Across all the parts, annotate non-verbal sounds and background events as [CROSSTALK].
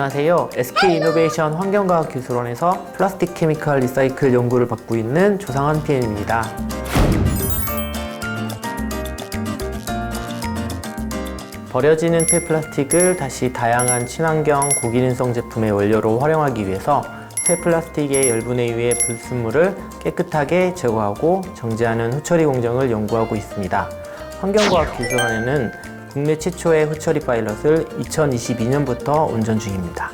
안녕하세요. SK 이노베이션 환경과학기술원에서 플라스틱 케미칼 리사이클 연구를 받고 있는 조상환 PM입니다. 버려지는 폐플라스틱을 다시 다양한 친환경 고기능성 제품의 원료로 활용하기 위해서 폐플라스틱의 열분에 의해 불순물을 깨끗하게 제거하고 정제하는 후처리 공정을 연구하고 있습니다. 환경과학기술원에는 국내 최초의 후처리 파일럿을 2022년부터 운전 중입니다.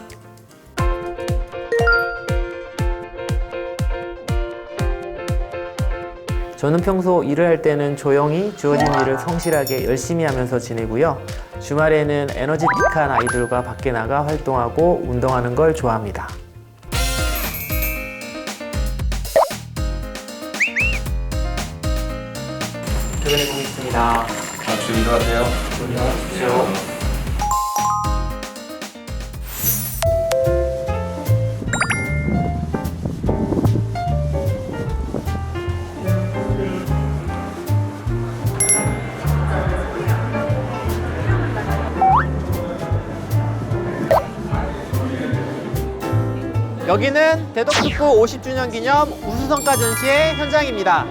저는 평소 일을 할 때는 조용히 주어진 일을 성실하게 열심히 하면서 지내고요. 주말에는 에너지틱한 아이들과 밖에 나가 활동하고 운동하는 걸 좋아합니다. 퇴근해 보겠습니다. 아, 지금 일어나세요. 안녕하십시오. 여기는 대덕특구 50주년 기념 우수성과 전시회 현장입니다.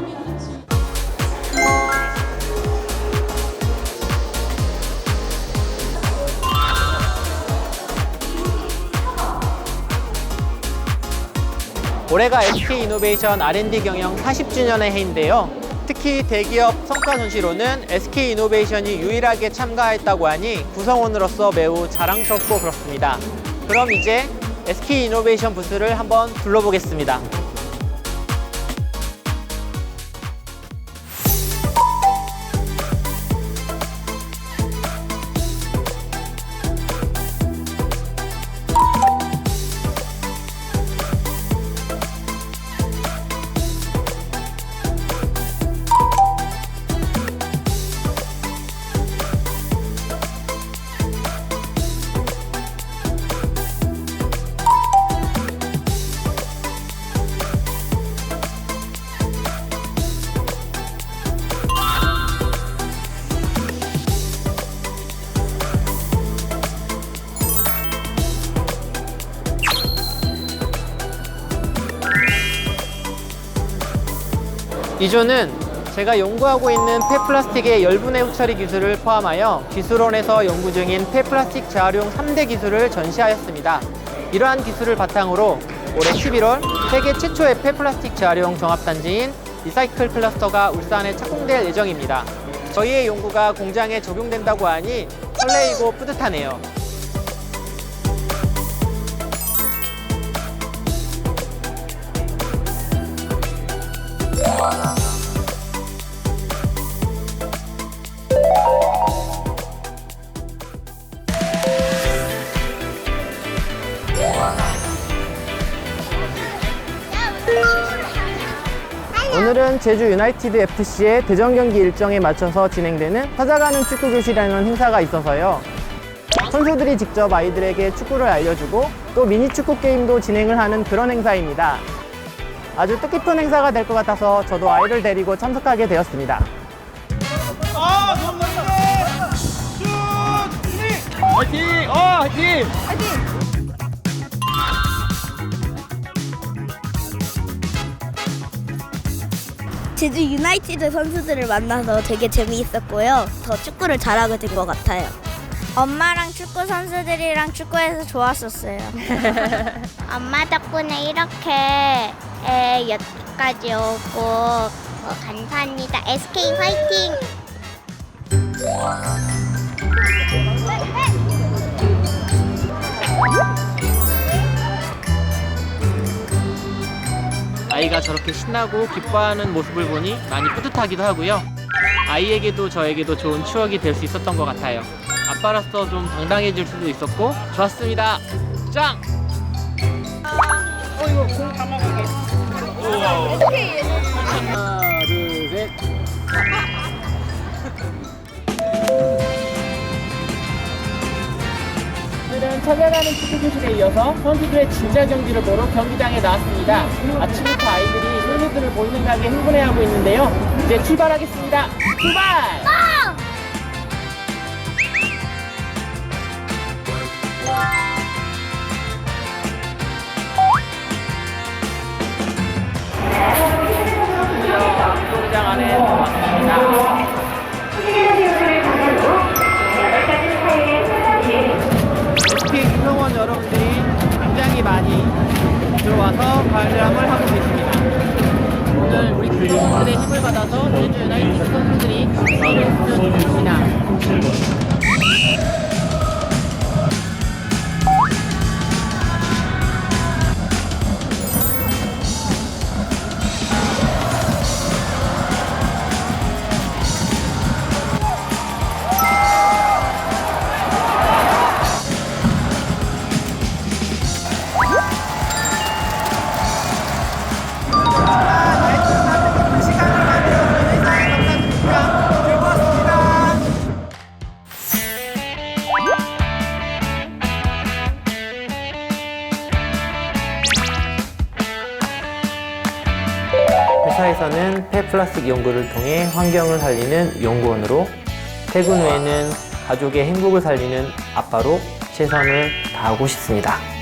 올해가 SK 이노베이션 R&D 경영 40주년의 해인데요. 특히 대기업 성과 전시로는 SK 이노베이션이 유일하게 참가했다고 하니 구성원으로서 매우 자랑스럽고 그렇습니다. 그럼 이제 SK 이노베이션 부스를 한번 둘러보겠습니다. 이 조는 제가 연구하고 있는 폐플라스틱의 열분해 후처리 기술을 포함하여 기술원에서 연구 중인 폐플라스틱 재활용 3대 기술을 전시하였습니다. 이러한 기술을 바탕으로 올해 11월 세계 최초의 폐플라스틱 재활용 종합단지인 리사이클 클러스터가 울산에 착공될 예정입니다. 저희의 연구가 공장에 적용된다고 하니 설레이고 뿌듯하네요. 오늘은 제주 유나이티드 FC의 대전 경기 일정에 맞춰서 진행되는 찾아가는 축구 교실이라는 행사가 있어서요. 선수들이 직접 아이들에게 축구를 알려주고 또 미니 축구 게임도 진행을 하는 그런 행사입니다. 아주 뜻깊은 행사가 될 것 같아서 저도 아이를 데리고 참석하게 되었습니다. 아, 감사합니다. 슛! 화이팅! 어, 화이팅! 제주 유나이티드 선수들을 만나서 되게 재미있었고요. 더 축구를 잘하게 된 것 같아요. 엄마랑 축구 선수들이랑 축구해서 좋았었어요. [LAUGHS] 엄마 덕분에 이렇게 에, 여기까지 오고 어, 감사합니다. SK 화이팅! 아이가 저렇게 신나고 기뻐하는 모습을 보니 많이 뿌듯하기도 하고요. 아이에게도 저에게도 좋은 추억이 될 수 있었던 것 같아요. 아빠로서 좀 당당해질 수도 있었고 좋았습니다. 짱! 하나, 사랑하는 축구교실에 이어서 선수들의 진짜 경기를 보러 경기장에 나왔습니다. 아침부터 아이들이 선수들을 보이는 가게 흥분해하고 있는데요. 이제 출발하겠습니다. 출발! 운동장 안에 들어왔습니다. 와서 관람을 하고 계십니다. 오늘 우리 선수들의 힘을 받아서 회사에서는 폐플라스틱 연구를 통해 환경을 살리는 연구원으로 퇴근 후에는 가족의 행복을 살리는 아빠로 최선을 다하고 싶습니다.